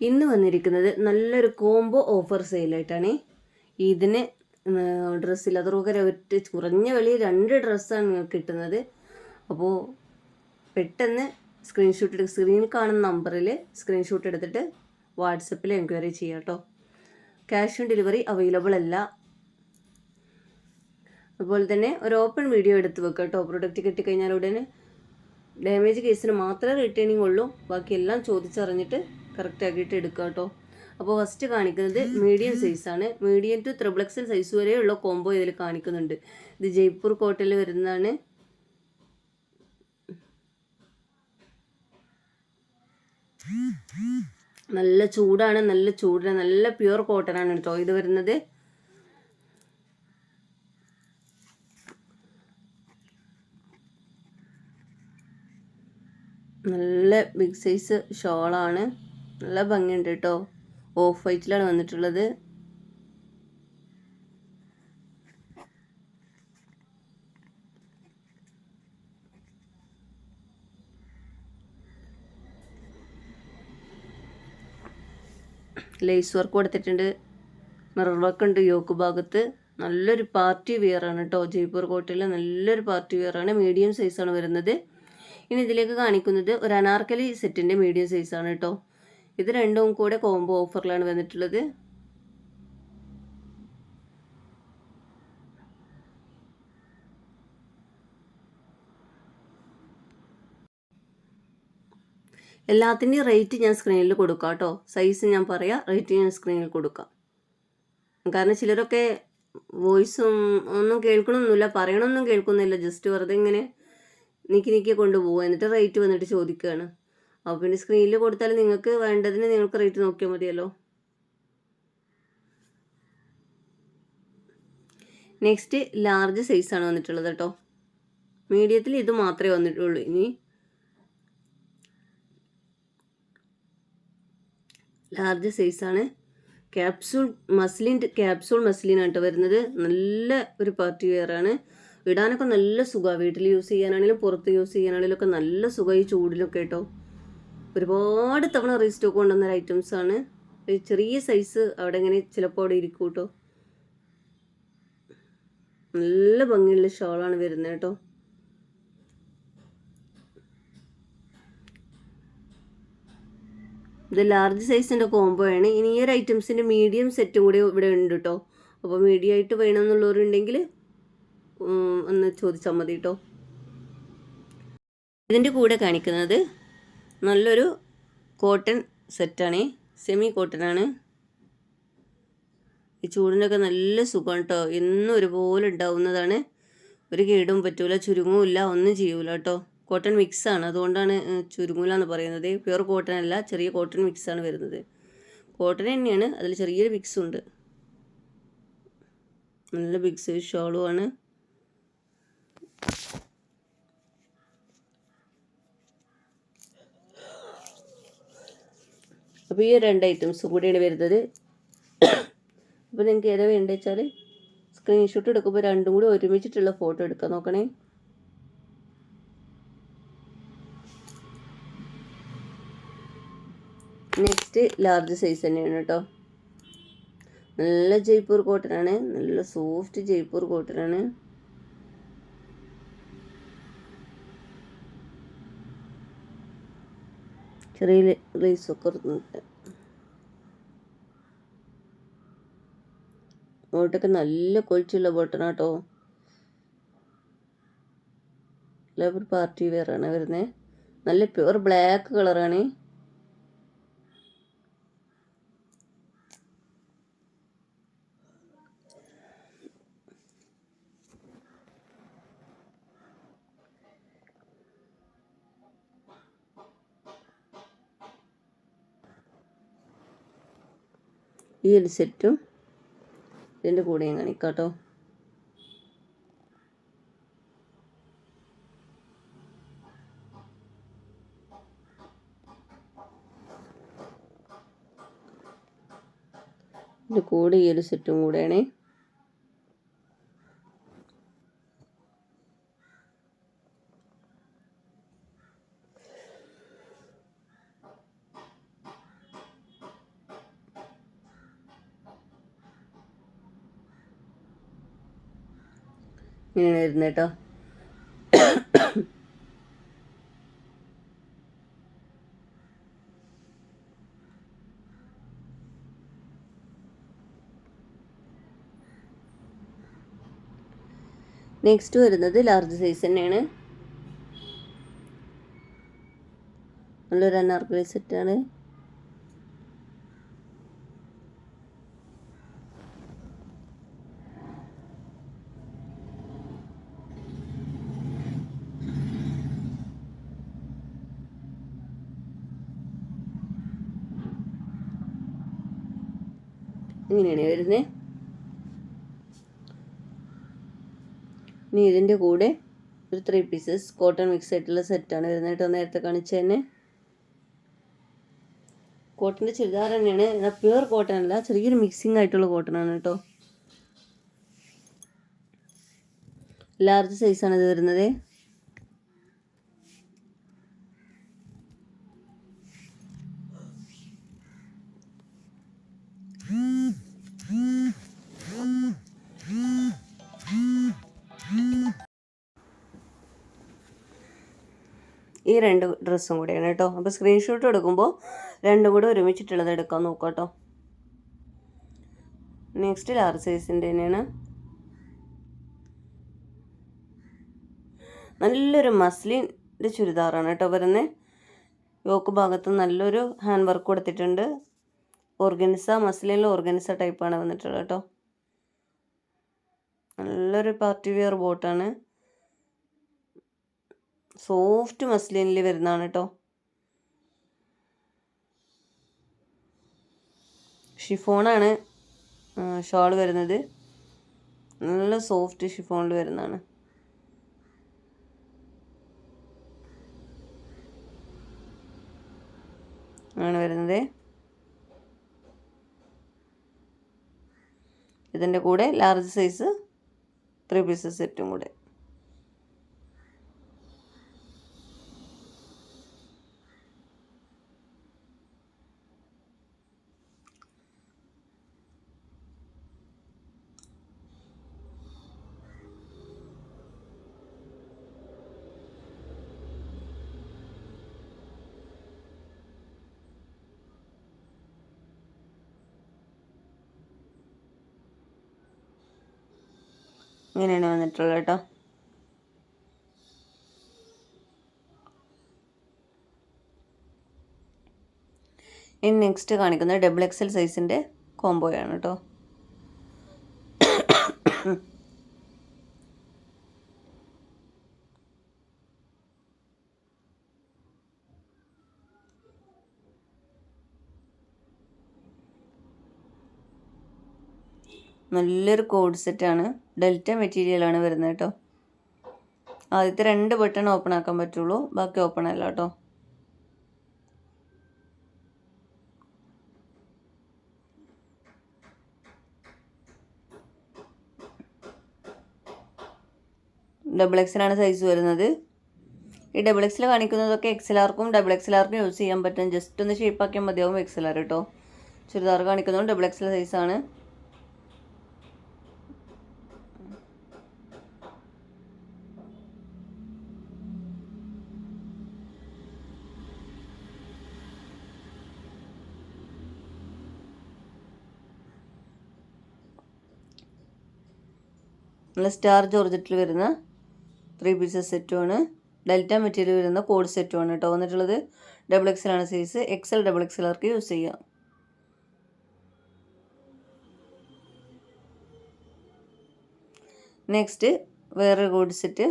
ഇന്ന് വന്നിരിക്കുന്നത് നല്ലൊരു കോംബോ ഓഫർ സെയിലായിട്ടാണ് ഇതിന് ഡ്രസ്സിൽ അതുപോലെ ഒറ്റ കുറഞ്ഞ വിലയിൽ രണ്ട് ഡ്രസ്സാണ് നിങ്ങൾക്ക് കിട്ടുന്നത്. അപ്പോൾ പെട്ടെന്ന് സ്ക്രീൻഷോട്ട് എടുക്കുക സ്ക്രീനിൽ കാണുന്ന നമ്പറിൽ സ്ക്രീൻഷോട്ട് എടുത്തിട്ട് വാട്സപ്പിൽ എൻക്വയറി ചെയ്യാം കേട്ടോ ക്യാഷ് ഓൺ ഡെലിവറി അവൈലബിൾ അല്ല. അതുപോലെ തന്നെ ഒരു ഓപ്പൺ വീഡിയോ എടുത്ത് വെക്കുക കേട്ടോ പ്രൊഡക്റ്റ് കിട്ടിക്കഴിഞ്ഞാൽ ഉടനെ ഡാമേജ് കേസിന് മാത്രമേ റിട്ടേണിംഗ് ഉള്ളൂ. ബാക്കിയെല്ലാം ചോദിച്ചറിഞ്ഞിട്ട് കറക്റ്റ് ആക്കിയിട്ട് എടുക്കുക കേട്ടോ. അപ്പോൾ ഫസ്റ്റ് കാണിക്കുന്നത് മീഡിയം സൈസാണ് medium to triple XL size വരെയുള്ള കോംബോ ഇതിൽ കാണിക്കുന്നുണ്ട്. ഇത് ജയ്പൂർ കോട്ടയിൽ വരുന്നതാണ്. നല്ല ചൂടാണ് നല്ല ചൂടാണ് നല്ല പ്യുവർ കോട്ടൺ ആണ് കേട്ടോ ഇത് വരുന്നത്. നല്ല ബിഗ് സൈസ് ഷോളാണ് നല്ല ഭംഗിയുണ്ട് കേട്ടോ. ഓഫ് വൈറ്റിലാണ് വന്നിട്ടുള്ളത്. ലേസ് വർക്ക് കൊടുത്തിട്ടുണ്ട്. മിറർ വർക്ക് ഉണ്ട് യോക്ക് ഭാഗത്ത്. നല്ലൊരു പാർട്ടി വെയർ ആണ് കേട്ടോ. ജയ്പൂർ കോട്ടയിൽ നല്ലൊരു പാർട്ടി വെയർ ആണ്. മീഡിയം സൈസാണ് വരുന്നത്. ഇനി ഇതിലേക്ക് കാണിക്കുന്നത് ഒരു അനാർക്കലി സെറ്റിന്റെ മീഡിയം സൈസാണ് കേട്ടോ. ഇത് രണ്ടും കൂടെ കോംബോ ഓഫറിലാണ് വന്നിട്ടുള്ളത്. എല്ലാത്തിന്റെയും റേറ്റ് ഞാൻ സ്ക്രീനിൽ കൊടുക്കാം കേട്ടോ. സൈസ് ഞാൻ പറയാം റേറ്റ് ഞാൻ സ്ക്രീനിൽ കൊടുക്കാം. കാരണം ചിലരൊക്കെ വോയിസും ഒന്നും കേൾക്കണമെന്നില്ല പറയണമെന്നും കേൾക്കുന്നില്ല ജസ്റ്റ് വെറുതെ ഇങ്ങനെ നീക്കി നീക്കി കൊണ്ടുപോകുക എന്നിട്ട് റേറ്റ് വന്നിട്ട് ചോദിക്കുകയാണ് അപ്പോൾ പിന്നെ സ്ക്രീനിൽ കൊടുത്താൽ നിങ്ങൾക്ക് വേണ്ടതിന് നിങ്ങൾക്ക് റേറ്റ് നോക്കിയാൽ മതിയല്ലോ. നെക്സ്റ്റ് ലാർജ് സൈസാണ് വന്നിട്ടുള്ളത് കേട്ടോ. മീഡിയത്തിൽ ഇത് മാത്രമേ വന്നിട്ടുള്ളൂ ഇനി. ലാർജ് സൈസാണ് ക്യാപ്സൂൾ മസ്ലിൻ ക്യാപ്സൂൾ മസ്ലിൻ ആയിട്ട് വരുന്നത് നല്ല ഒരു പാർട്ടി വെയർ ആണ്. ഇടാനൊക്കെ നല്ല സുഖമാണ് വീട്ടിൽ യൂസ് ചെയ്യാനാണെങ്കിലും പുറത്ത് യൂസ് ചെയ്യാനാണെങ്കിലും ഒക്കെ നല്ല സുഖം ഈ ചൂടിലൊക്കെ കേട്ടോ. ഒരുപാട് തവണ റീസ്റ്റോക്ക് കൊണ്ടുവന്ന ഐറ്റംസ് ആണ്. ഒരു ചെറിയ സൈസ് അവിടെ ഇങ്ങനെ ചിലപ്പോൾ അവിടെ ഇരിക്കും കേട്ടോ. നല്ല ഭംഗിയുള്ള ഷോളാണ് വരുന്നത് കേട്ടോ. ഇത് ലാർജ് സൈസിന്റെ കോംബോ ആണ്. ഇനി ഈ ഒരു ഐറ്റംസിന്റെ മീഡിയം സെറ്റും കൂടി ഇവിടെ ഉണ്ട് കേട്ടോ. അപ്പോൾ മീഡിയം ആയിട്ട് വേണമെന്നുള്ളവരുണ്ടെങ്കിൽ ഒന്ന് ചോദിച്ചാൽ മതി കേട്ടോ. ഇതിന്റെ കൂടെ കാണിക്കുന്നത് നല്ലൊരു കോട്ടൺ സെറ്റാണ്. സെമി കോട്ടൺ ആണ്. ഈ ചൂടിനൊക്കെ നല്ല സുഖം കേട്ടോ എന്നും ഒരുപോലെ ഉണ്ടാവുന്നതാണ്. ഒരു കേടും പറ്റൂല ചുരുങ്ങുമില്ല ഒന്നും ചെയ്യൂല കേട്ടോ കോട്ടൺ മിക്സ് ആണ്. അതുകൊണ്ടാണ് ചുരുങ്ങൂല എന്ന് പറയുന്നത്. പ്യുവർ കോട്ടൺ അല്ല ചെറിയ കോട്ടൺ മിക്സ് ആണ് വരുന്നത്. കോട്ടൺ തന്നെയാണ്. അതിൽ ചെറിയൊരു മിക്സ് ഉണ്ട്. നല്ല സൈസ് ഷോളുമാണ് അപ്പോൾ ഈ രണ്ട് ഐറ്റംസും കൂടിയാണ് വരുന്നത്. അപ്പോൾ നിങ്ങൾക്ക് ഏതാ വേണ്ടത് വെച്ചാൽ സ്ക്രീൻഷോട്ട് എടുക്കുമ്പോൾ രണ്ടും കൂടി ഒരുമിച്ചിട്ടുള്ള ഫോട്ടോ എടുക്കാൻ നോക്കണേ. നെക്സ്റ്റ് ലാർജ് സൈസ് തന്നെയാണ് കേട്ടോ. നല്ല ജയ്പൂർ കോട്ടനാണ് നല്ല സോഫ്റ്റ് ജയ്പൂർ കോട്ടനാണ് ചെറിയ റൈസൊക്കെ അങ്ങോട്ടൊക്കെ നല്ല കൊഴിച്ചുള്ള ബോട്ടണ കേട്ടോ. ലെബർ പാർട്ടി വെയറാണ് വരുന്നത് നല്ല പ്യുവർ ബ്ലാക്ക് കളറാണ് ഈ ഒരു സെറ്റും ഇതിന്റെ കൂടെ കാണിക്കാം കേട്ടോ ഇതിന്റെ കൂടെ ഈ ഒരു സെറ്റും കൂടെയാണേ. ഇങ്ങനെയാണ് ഇരുന്ന് കേട്ടോ. നെക്സ്റ്റ് വരുന്നത് ലാർജ് സൈസ് തന്നെയാണ്. നല്ലൊരു അനാർക്കലി സെറ്റാണ് ഇങ്ങനെയാണ് വരുന്നത് ഇനി ഇതിന്റെ കൂടെ ഒരു ത്രീ പീസസ് കോട്ടൺ മിക്സ് ആയിട്ടുള്ള സെറ്റാണ് വരുന്നത് കേട്ടോ നേരത്തെ കാണിച്ച തന്നെ. കോട്ടന്റെ ചുരിദാർ തന്നെയാണ്. എന്നാൽ പ്യുവർ കോട്ടൺ അല്ല ചെറിയൊരു മിക്സിംഗ് ആയിട്ടുള്ള കോട്ടൺ ആണ് കേട്ടോ. ലാർജ് സൈസാണ് ഇത് വരുന്നത്. ഈ രണ്ട് ഡ്രസ്സും കൂടെയാണ് കേട്ടോ. അപ്പോൾ സ്ക്രീൻഷോട്ട് എടുക്കുമ്പോൾ രണ്ടും കൂടെ ഒരുമിച്ചിട്ടുള്ളത് എടുക്കാൻ നോക്കാം കേട്ടോ. നെക്സ്റ്റ് ലാർജ് സൈസിന്റെ തന്നെയാണ്. നല്ലൊരു മസ്ലിന്റെ ചുരിദാറാണ് കേട്ടോ വരുന്നത് യോക്ക് ഭാഗത്ത് നല്ലൊരു ഹാൻഡ് വർക്ക് കൊടുത്തിട്ടുണ്ട്. ഓർഗൻസ മസ്ലിനിൽ ഓർഗൻസ ടൈപ്പാണ് വന്നിട്ടുള്ളത് കേട്ടോ. നല്ലൊരു പാർട്ടി വെയർ ബോട്ടാണ് സോഫ്റ്റ് മസ്ലിനിൽ വരുന്നതാണ് കേട്ടോ ഷിഫോണാണ് ഷോൾ വരുന്നത്. നല്ല സോഫ്റ്റ് ഷിഫോണിൽ വരുന്നതാണ്. ആണ് വരുന്നത്. ഇതിന്റെ കൂടെ ലാർജ് സൈസ് ത്രീ പീസസ് സെറ്റും കൂടെ. ഇങ്ങനെയാണ് വന്നിട്ടുള്ളത് കേട്ടോ. ഇനി നെക്സ്റ്റ് കാണിക്കുന്നത് ഡബിൾ എക്സൽ സൈസിന്റെ കോംബോയാണ് കേട്ടോ. നല്ലൊരു കോഡ് സെറ്റാണ് ഡെൽറ്റ മെറ്റീരിയലാണ് വരുന്നത് കേട്ടോ. ആദ്യത്തെ രണ്ട് ബട്ടൺ ഓപ്പൺ ആക്കാൻ പറ്റുള്ളൂ. ബാക്കി ഓപ്പൺ അല്ല കേട്ടോ. ഡബിൾ എക്സിലാണ് സൈസ് വരുന്നത്. ഈ ഡബിൾ എക്സിൽ കാണിക്കുന്നതൊക്കെ എക്സലാർക്കും ഡബിൾ എക്സലാർക്കും യൂസ് ചെയ്യാൻ പറ്റും. ജസ്റ്റ് ഒന്ന് ഷേപ്പാക്കിയാൽ മതിയാവും എക്സലാർ കേട്ടോ ചുരിദാർ കാണിക്കുന്നതും ഡബിൾ എക്സൽ സൈസാണ് നല്ല സ്റ്റാർ ജോർജറ്റിൽ വരുന്ന ത്രീ പീസസ് സെറ്റുമാണ് ഡെൽറ്റ മെറ്റീരിയൽ വരുന്ന കോഡ് സെറ്റുമാണ് കേട്ടോ വന്നിട്ടുള്ളത് ഡബിൾ എക്സൽ ആണ് സൈസ് എക്സൽ ഡബിൾ എക്സലർക്ക് യൂസ് ചെയ്യാം. നെക്സ്റ്റ് വേറൊരു കോഡ് സെറ്റ്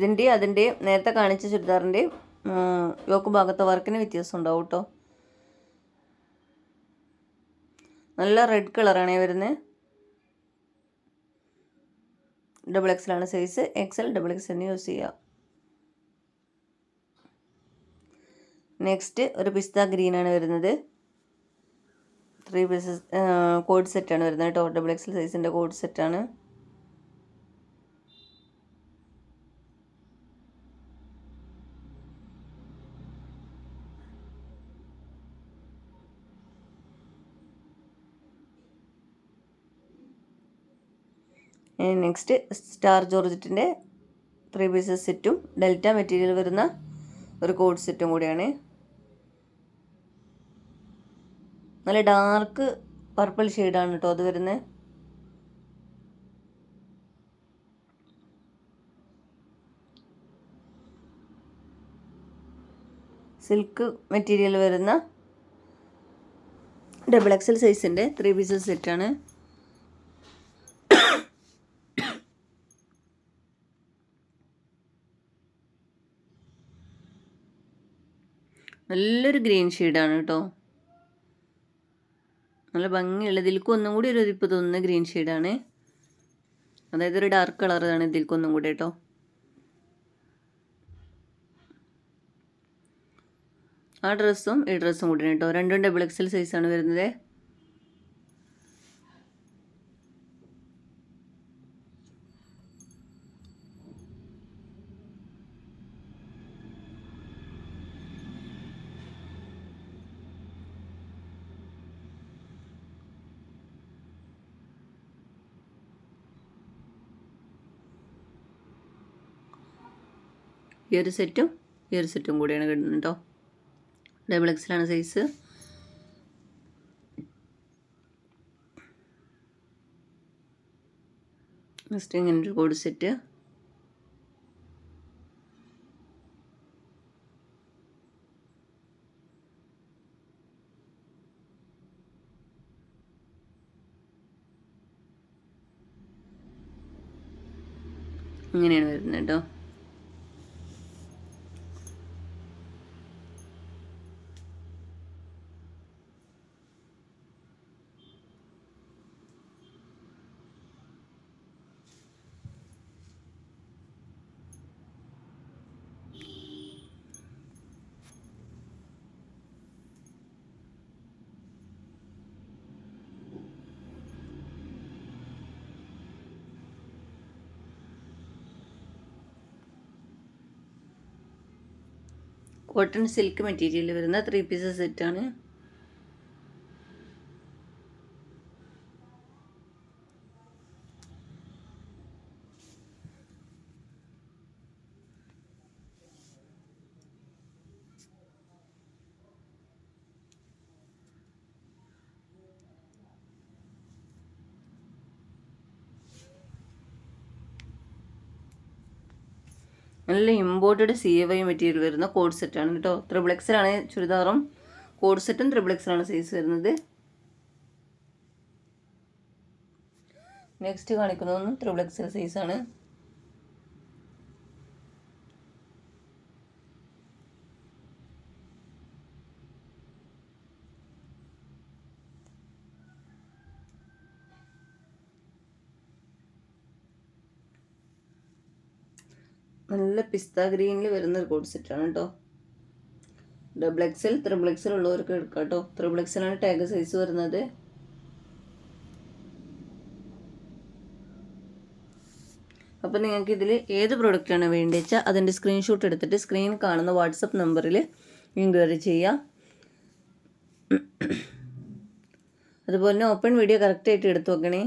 ഇതിന്റെയും അതിന്റെ നേരത്തെ കാണിച്ച ചുരിദാറിന്റെയും യോക്ക് ഭാഗത്തെ വർക്കിന് വ്യത്യാസം ഉണ്ടാവും കേട്ടോ. നല്ല റെഡ് കളറാണ് വരുന്നത് ഡബിൾ എക്സൽ ആണ് size XL double XL use ചെയ്യാം. നെക്സ്റ്റ് ഒരു പിസ്ത ഗ്രീൻ ആണ് വരുന്നത്. ത്രീ പീസസ് കോഡ് സെറ്റാണ് വരുന്നത് കേട്ടോ. ഡബിൾ എക്സൽ സൈസിന്റെ കോഡ് സെറ്റാണ് നെക്സ്റ്റ് സ്റ്റാർ ജോർജറ്റിന്റെ ത്രീ പീസസ് സെറ്റും ഡെൽറ്റ മെറ്റീരിയൽ വരുന്ന ഒരു കോഡ് സെറ്റും കൂടിയാണ്. നല്ല ഡാർക്ക് പർപ്പിൾ ഷെയ്ഡാണ് കേട്ടോ അത് വരുന്നത് സിൽക്ക് മെറ്റീരിയൽ വരുന്ന ഡബിൾ എക്സൽ സൈസിന്റെ ത്രീ പീസസ് സെറ്റാണ് നല്ലൊരു ഗ്രീൻ ഷെയ്ഡാണ് കേട്ടോ. നല്ല ഭംഗിയുള്ള ഇതിൽക്ക് ഒന്നും കൂടി ഒരു ഒരിപ്പ് തോന്നുന്ന ഗ്രീൻ ഷെയ്ഡാണ്. അതായത് ഒരു ഡാർക്ക് കളറാണ് ഇതിൽക്ക് ഒന്നും കൂടി കേട്ടോ. ആ ഡ്രസ്സും ഈ ഡ്രസ്സും കൂടിയാണ് കേട്ടോ. രണ്ടും ഡബിൾ എക്സൽ സൈസാണ് വരുന്നത്. ഈ ഒരു സെറ്റും ഈ ഒരു സെറ്റും കൂടിയാണ് കിട്ടുന്നത് കേട്ടോ ഡബിൾ എക്സിലാണ് സൈസ് നെക്സ്റ്റ് ഇങ്ങനെ ഒരു കോഡ് സെറ്റ് ഇങ്ങനെയാണ് വരുന്നത് കേട്ടോ കോട്ടൺ സിൽക്ക് മെറ്റീരിയൽ വരുന്ന ത്രീ പീസസ് സെറ്റാണ് നല്ല imported C A Y material വരുന്ന കോഡ് സെറ്റാണ് കേട്ടോ. ത്രിബിൾ എക്സിലാണ് ചുരിദാറും. കോഡ് സെറ്റും ത്രിബിൾ എക്സിലാണ് സൈസ് വരുന്നത്. നെക്സ്റ്റ് കാണിക്കുന്നതൊന്നും ത്രിബിൾ എക്സൽ സൈസാണ് നല്ല പിസ്ത ഗ്രീനിൽ വരുന്ന ഒരു കോഡ് സെറ്റാണ് കേട്ടോ ഡബിൾ എക്സൽ ത്രിബിൾ എക്സൽ ഉള്ളവർക്ക് എടുക്കാം കേട്ടോ ത്രിബിൾ എക്സലാണ് ടാഗ് സൈസ് വരുന്നത്. അപ്പോൾ നിങ്ങൾക്ക് ഇതിൽ ഏത് പ്രൊഡക്റ്റാണ് വേണ്ടത് വെച്ചാൽ അതിന്റെ സ്ക്രീൻഷോട്ട് എടുത്തിട്ട് സ്ക്രീൻ കാണുന്ന വാട്സപ്പ് നമ്പറിൽ എൻക്വയറി ചെയ്യുക അതുപോലെ തന്നെ ഓപ്പൺ വീഡിയോ കറക്റ്റായിട്ട് എടുത്തു നോക്കണേ